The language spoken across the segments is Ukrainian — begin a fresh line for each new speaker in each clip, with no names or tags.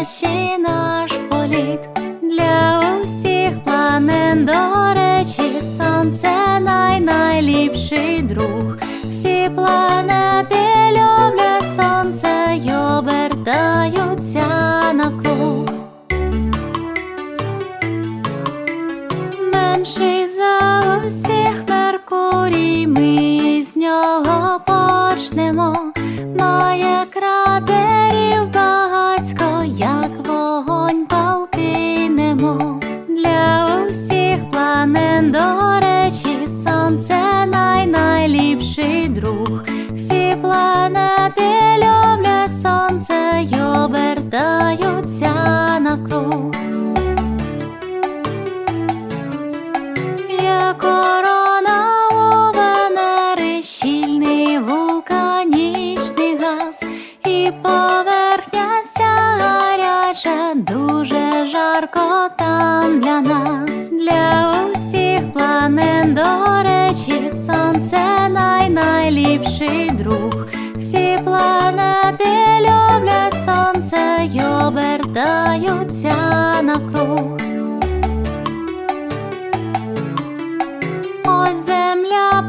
найкращий наш політ. Для усіх планет, до речі, сонце най-найліпший друг. Всі планети люблять сонце й обертаються навкруг. Менший за усіх Меркурій, ми Є корона у Венери, щільний вулканічний газ, і поверхня вся гаряча, дуже жарко там для нас, для усіх планет, до речі, сонце най-найліпший друг. Всі планети люблять сонце й обертаються навкруг.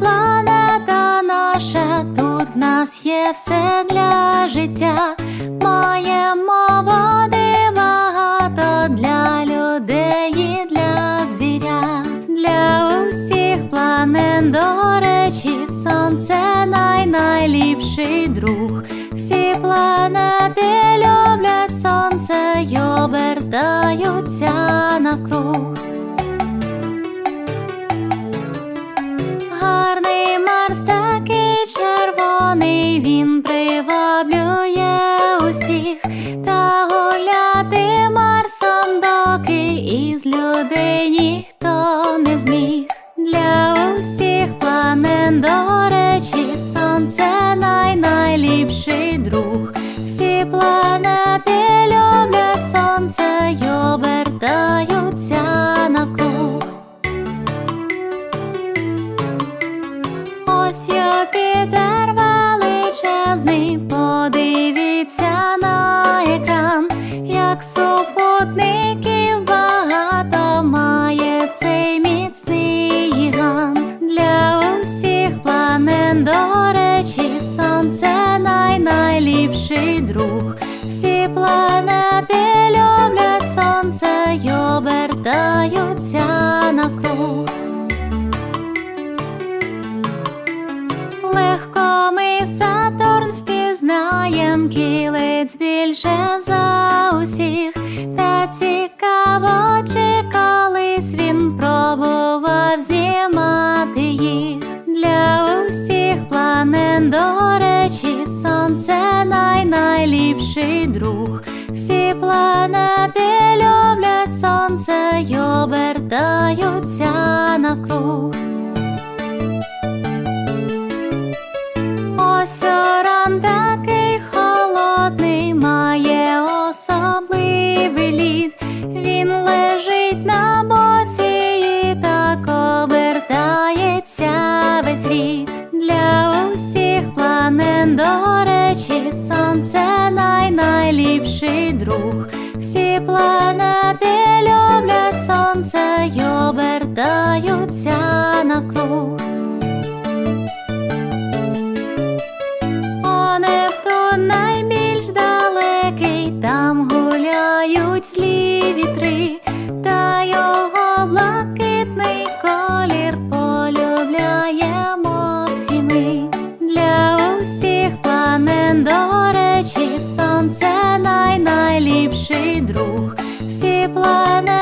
Планета наша, тут в нас є все для життя. Маємо води багато для людей і для звірят. Для усіх планет, до речі, сонце най-найліпший друг. Всі планети люблять сонце й обертаються навкруг. Людей ніхто не зміг. Для усіх планет, до речі, сонце най-найліпший друг. Всі планети люблять сонце й обертаються навкруг. Ось Юпітер величезний, подивіться на екран, як супутників най-найліпший друг. Всі планети люблять сонце й обертаються навкруг. Легко ми Сатурн впізнаєм, кілець більше за усіх, та цікаво, чи колись він пробував зімати їх. Для усіх планет, най-найліпший друг. Всі планети люблять сонце й обертаються навкруг. Ось оран такий холодний, має особливий лід. Він лежить на боці і так обертається весь рік. Для усіх планет, речі, сонце най-найліпший друг. Всі планети люблять сонце й обертаються навкруг. друг всі планети.